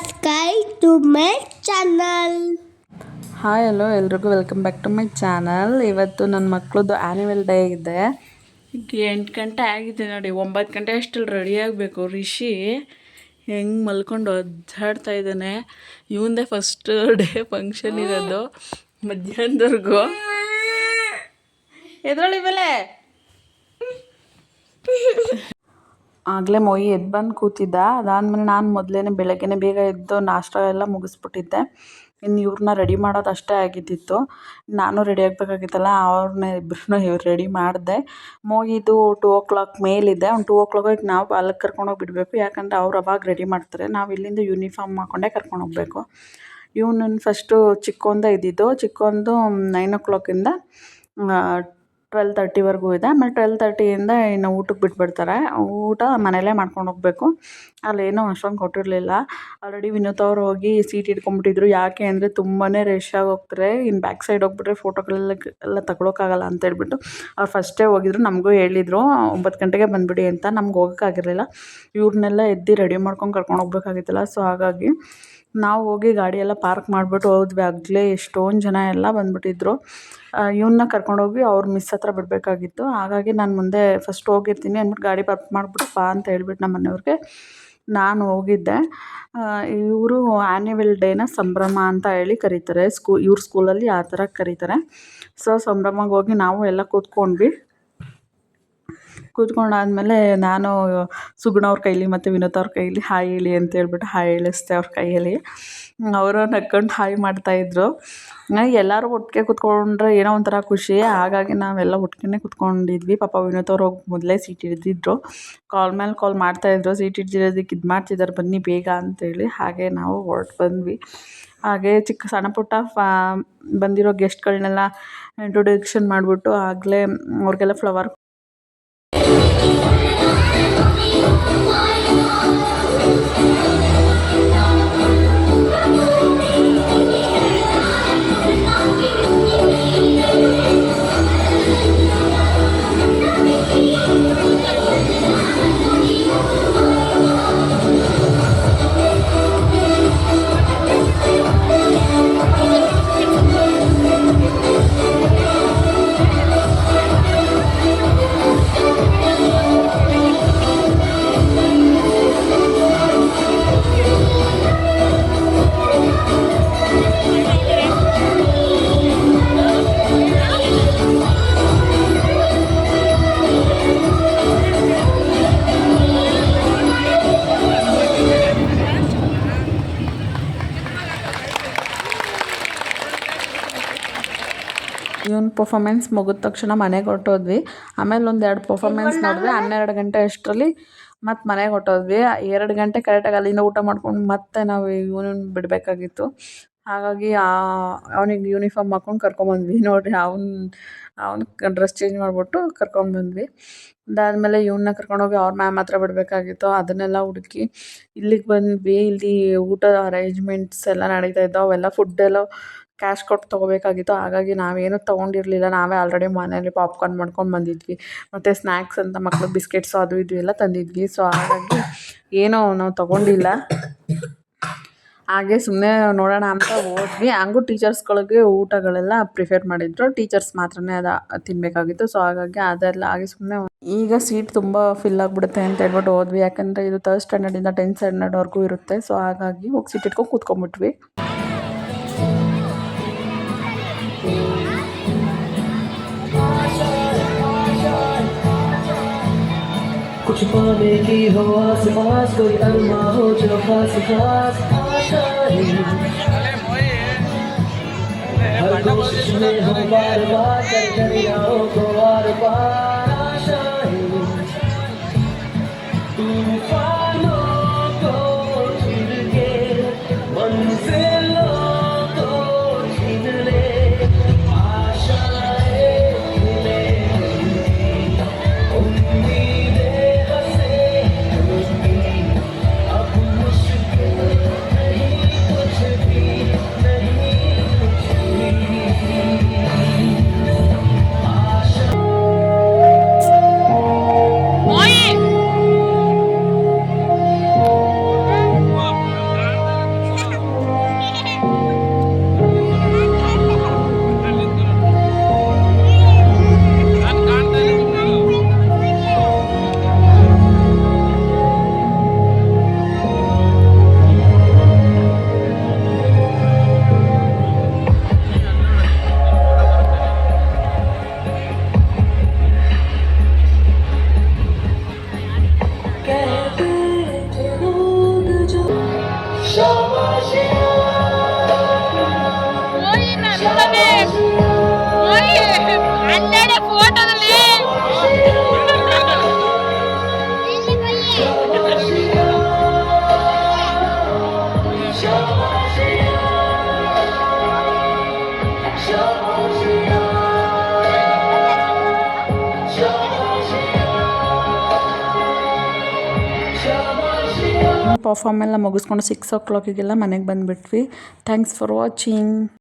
subscribe to my channel hi hello ಎಲ್ರಿಗೂ welcome back to my channel ಇವತ್ತು ನನ್ನ ಮಕ್ಳದ್ದು ಆ್ಯನಿವಲ್ ಡೇ ಇದೆ. ಈಗ ಎಂಟು ಗಂಟೆ ಆಗಿದೆ ನೋಡಿ ಒಂಬತ್ತು ಗಂಟೆ ಅಷ್ಟರಲ್ಲಿ ರೆಡಿ ಆಗಬೇಕು. ರಿಷಿ ಹೆಂಗೆ ಮಲ್ಕೊಂಡು ಒದ್ದಾಡ್ತಾ ಇದ್ದಾನೆ. ಇವಂದೇ ಫಸ್ಟ್ ಡೇ ಫಂಕ್ಷನ್ ಇರೋದು ಮಧ್ಯಾಹ್ನದವರೆಗೂ. ಎದ್ರೊಳಿ ಬೆಲೆ ಆಗಲೇ ಮೊಯ್ ಎದ್ದು ಬಂದು ಕೂತಿದ್ದ. ಅದಾದಮೇಲೆ ನಾನು ಮೊದಲೇ ಬೆಳಗ್ಗೆನೇ ಬೇಗ ಎದ್ದು ನಾಷ್ಟ ಎಲ್ಲ ಮುಗಿಸ್ಬಿಟ್ಟಿದ್ದೆ. ಇನ್ನು ಇವ್ರನ್ನ ರೆಡಿ ಮಾಡೋದು ಅಷ್ಟೇ ಆಗಿದ್ದಿತ್ತು. ನಾನು ರೆಡಿ ಆಗಬೇಕಾಗಿತ್ತಲ್ಲ ಅವ್ರನ್ನ ಇವ್ರು ರೆಡಿ ಮಾಡಿದೆ. ಮೋಗಿದು ಟೂ ಓ ಕ್ಲಾಕ್ ಮೇಲಿದೆ. ಒಂದು ಟೂ ಓ ಕ್ಲಾಕಿಗೆ ನಾವು ಅಲ್ಲಿಗೆ ಕರ್ಕೊಂಡೋಗಿ ಬಿಡಬೇಕು ಯಾಕಂದರೆ ಅವ್ರು ಅವಾಗ ರೆಡಿ ಮಾಡ್ತಾರೆ. ನಾವು ಇಲ್ಲಿಂದ ಯೂನಿಫಾರ್ಮ್ ಹಾಕ್ಕೊಂಡೇ ಕರ್ಕೊಂಡು ಹೋಗಬೇಕು. ಇವನನ್ನು ಫಸ್ಟು ಚಿಕ್ಕೊಂದೇ ಇದ್ದಿದ್ದು. ಚಿಕ್ಕೊಂದು ನೈನ್ ಓ ಕ್ಲಾಕಿಂದ ಟ್ವೆಲ್ ತರ್ಟಿವರೆಗೂ ಇದೆ. ಆಮೇಲೆ ಟ್ವೆಲ್ ತರ್ಟಿಯಿಂದ ಇನ್ನು ಊಟಕ್ಕೆ ಬಿಟ್ಬಿಡ್ತಾರೆ ಊಟ ಮನೆಯಲ್ಲೇ ಮಾಡ್ಕೊಂಡು ಹೋಗಬೇಕು. ಅಲ್ಲೇನೂ ಅಷ್ಟೊಂದು ಕೊಟ್ಟಿರಲಿಲ್ಲ. ಆಲ್ರೆಡಿ ವಿನೋತ್ ಅವ್ರು ಹೋಗಿ ಸೀಟ್ ಹಿಡ್ಕೊಂಬಿಟ್ಟಿದ್ರು ಯಾಕೆ ಅಂದರೆ ತುಂಬಾ ರಶ್ ಹೋಗ್ತಾರೆ. ಇನ್ನು ಬ್ಯಾಕ್ ಸೈಡ್ ಹೋಗ್ಬಿಟ್ರೆ ಫೋಟೋಗಳೆಲ್ಲ ಎಲ್ಲ ತಗೊಳೋಕ್ಕಾಗಲ್ಲ ಅಂತ ಹೇಳ್ಬಿಟ್ಟು ಅವ್ರು ಫಸ್ಟೇ ಹೋಗಿದ್ರು. ನಮಗೂ ಹೇಳಿದರು, ಒಂಬತ್ತು ಗಂಟೆಗೆ ಬಂದುಬಿಡಿ ಅಂತ. ನಮ್ಗೆ ಹೋಗೋಕ್ಕಾಗಿರಲಿಲ್ಲ. ಇವ್ರನ್ನೆಲ್ಲ ಎದ್ದು ರೆಡಿ ಮಾಡ್ಕೊಂಡು ಕರ್ಕೊಂಡು ಹೋಗ್ಬೇಕಾಗಿತ್ತಲ್ಲ. ಸೊ ಹಾಗಾಗಿ ನಾವು ಹೋಗಿ ಗಾಡಿ ಎಲ್ಲ ಪಾರ್ಕ್ ಮಾಡಿಬಿಟ್ಟು ಹೋದ್ವಿ. ಆಗಲೇ ಎಷ್ಟೊಂದು ಜನ ಎಲ್ಲ ಬಂದುಬಿಟ್ಟಿದ್ರು. ಇವನ್ನ ಕರ್ಕೊಂಡೋಗಿ ಅವ್ರ ಮಿಸ್ ಹತ್ರ ಬಿಡಬೇಕಾಗಿತ್ತು. ಹಾಗಾಗಿ ನಾನು ಮುಂದೆ ಫಸ್ಟ್ ಹೋಗಿರ್ತೀನಿ ಅಂದ್ಬಿಟ್ಟು ಗಾಡಿ ಪಾರ್ಕ್ ಮಾಡಿಬಿಟ್ಟು ಬಾ ಅಂತ ಹೇಳ್ಬಿಟ್ಟು ನಮ್ಮ ಮನೆಯವ್ರಿಗೆ. ನಾನು ಹೋಗಿದ್ದೆ. ಇವರು ಆ್ಯನಿವಲ್ ಡೇನ ಸಂಭ್ರಮ ಅಂತ ಹೇಳಿ ಕರೀತಾರೆ. ಸ್ಕೂ, ಇವ್ರ ಸ್ಕೂಲಲ್ಲಿ ಆ ಥರ ಕರೀತಾರೆ. ಸೊ ಸಂಭ್ರಮಕ್ಕೆ ಹೋಗಿ ನಾವು ಎಲ್ಲ ಕೂತ್ಕೊಂಡ್ವಿ. ಕೂತ್ಕೊಂಡಾದ್ಮೇಲೆ ನಾನು ಸುಗುಣ ಅವ್ರ ಕೈಲಿ ಮತ್ತು ವಿನೋತ್ ಅವ್ರ ಕೈಲಿ ಹಾಯ್ ಹೇಳಿ ಅಂತ ಹೇಳ್ಬಿಟ್ಟು ಹಾಯ್ ಹೇಳಿಸ್ದೆ ಅವ್ರ ಕೈಯಲ್ಲಿ. ಅವರು ನಕ್ಕೊಂಡು ಹಾಯ್ ಮಾಡ್ತಾಯಿದ್ರು ಎಲ್ಲರೂ ಒಟ್ಟಿಗೆ ಕೂತ್ಕೊಂಡ್ರೆ ಏನೋ ಒಂಥರ ಖುಷಿ. ಹಾಗಾಗಿ ನಾವೆಲ್ಲ ಒಟ್ಟಿಗೆ ಕೂತ್ಕೊಂಡಿದ್ವಿ. ಪಾಪ ವಿನೋತ್ ಅವ್ರು ಹೋಗಿ ಮೊದಲೇ ಸೀಟ್ ಹಿಡ್ದಿದ್ರು. ಕಾಲ್ ಮೇಲೆ ಕಾಲ್ ಮಾಡ್ತಾಯಿದ್ರು ಸೀಟ್ ಹಿಡ್ದಿರೋದಕ್ಕೆ ಇದು ಮಾಡ್ತಿದ್ದಾರೆ ಬನ್ನಿ ಬೇಗ ಅಂತೇಳಿ. ಹಾಗೆ ನಾವು ಹೊರಟು ಬಂದ್ವಿ. ಹಾಗೆ ಚಿಕ್ಕ ಸಣ್ಣ ಪುಟ್ಟ ಫಾ ಬಂದಿರೋ ಗೆಸ್ಟ್ಗಳನ್ನೆಲ್ಲ ಇಂಟ್ರೊಡಕ್ಷನ್ ಮಾಡಿಬಿಟ್ಟು ಆಗಲೇ ಅವ್ರಿಗೆಲ್ಲ ಫ್ಲವರ್ ಇವನ್ ಪರ್ಫಾಮೆನ್ಸ್ ಮುಗಿದ ತಕ್ಷಣ ಮನೆಗೆ ಹೊಟ್ಟೋದ್ವಿ ಆಮೇಲೆ ಒಂದು ಎರಡು ಪರ್ಫಾಮೆನ್ಸ್ ನೋಡಿದ್ವಿ ಹನ್ನೆರಡು ಗಂಟೆ ಅಷ್ಟರಲ್ಲಿ ಮತ್ತು ಮನೆಗೆ ಹೊಟ್ಟೋದ್ವಿ ಎರಡು ಗಂಟೆ ಕರೆಕ್ಟಾಗಿ ಅಲ್ಲಿಂದ ಊಟ ಮಾಡ್ಕೊಂಡು ಮತ್ತೆ ನಾವು ಇವನನ್ನು ಬಿಡಬೇಕಾಗಿತ್ತು. ಹಾಗಾಗಿ ಅವನಿಗೆ ಯೂನಿಫಾರ್ಮ್ ಹಾಕ್ಕೊಂಡು ಕರ್ಕೊಂಬಂದ್ವಿ ನೋಡಿರಿ ಅವ್ನ ಅವ್ನ ಡ್ರೆಸ್ ಚೇಂಜ್ ಮಾಡಿಬಿಟ್ಟು ಕರ್ಕೊಂಡ್ಬಂದ್ವಿ ಅದಾದಮೇಲೆ ಇವನ್ನ ಕರ್ಕೊಂಡೋಗಿ ಅವ್ರ ಮ್ಯಾಮ್ ಹತ್ರ ಬಿಡಬೇಕಾಗಿತ್ತು. ಅದನ್ನೆಲ್ಲ ಹುಡುಕಿ ಇಲ್ಲಿಗೆ ಬಂದ್ವಿ. ಇಲ್ಲಿ ಊಟದ ಅರೇಂಜ್ಮೆಂಟ್ಸ್ ಎಲ್ಲ ನಡೀತಾ ಇದ್ದವು ಅವೆಲ್ಲ ಫುಡ್ ಎಲ್ಲ ಕ್ಯಾಶ್ ಕೊಟ್ಟು ತೊಗೋಬೇಕಾಗಿತ್ತು. ಹಾಗಾಗಿ ನಾವೇನು ತೊಗೊಂಡಿರಲಿಲ್ಲ. ನಾವೇ ಆಲ್ರೆಡಿ ಮನೇಲಿ ಪಾಪ್ಕಾರ್ನ್ ಮಾಡ್ಕೊಂಡು ಬಂದಿದ್ವಿ. ಮತ್ತು ಸ್ನ್ಯಾಕ್ಸ್ ಅಂತ ಮಕ್ಕಳು ಬಿಸ್ಕೆಟ್ಸು ಅದು ಇದು ಎಲ್ಲ ತಂದಿದ್ವಿ. ಸೊ ಹಾಗಾಗಿ ಏನೋ ನಾವು ತೊಗೊಂಡಿಲ್ಲ. ಹಾಗೆ ಸುಮ್ಮನೆ ನೋಡೋಣ ಅಂತ ಹೋದ್ವಿ. ಹಂಗೂ ಟೀಚರ್ಸ್ಗಳಿಗೆ ಊಟಗಳೆಲ್ಲ ಪ್ರಿಫೇರ್ ಮಾಡಿದ್ರು. ಟೀಚರ್ಸ್ ಮಾತ್ರನೇ ಅದು ತಿನ್ನಬೇಕಾಗಿತ್ತು ಸೊ ಹಾಗಾಗಿ ಅದೆಲ್ಲ ಹಾಗೆ ಸುಮ್ಮನೆ ಈಗ ಸೀಟ್ ತುಂಬ ಫಿಲ್ ಆಗಿಬಿಡುತ್ತೆ ಅಂತ ಹೇಳ್ಬಿಟ್ಟು ಹೋದ್ವಿ. ಯಾಕಂದರೆ ಇದು ತರ್ಡ್ ಸ್ಟ್ಯಾಂಡರ್ಡಿಂದ ಟೆಂತ್ ಸ್ಟ್ಯಾಂಡರ್ಡ್ವರೆಗೂ ಇರುತ್ತೆ. ಸೊ ಹಾಗಾಗಿ ಹೋಗಿ ಸೀಟ್ ಇಟ್ಕೊಂಡು ಕೂತ್ಕೊಂಡ್ಬಿಟ್ವಿ. कुछ पाने की हो आस पास कोई अरमा हो जो खास खास आशाएँ हर कोशिश में हम बार बार कर दरियाओं 什么天 ಪರ್ಫಾರ್ಮ್ ಎಲ್ಲ ಮುಗಿಸ್ಕೊಂಡು ಸಿಕ್ಸ್ ಓ ಕ್ಲಾಕಿಗೆಲ್ಲ ಮನೆಗೆ ಬಂದುಬಿಟ್ವಿ. Thanks for watching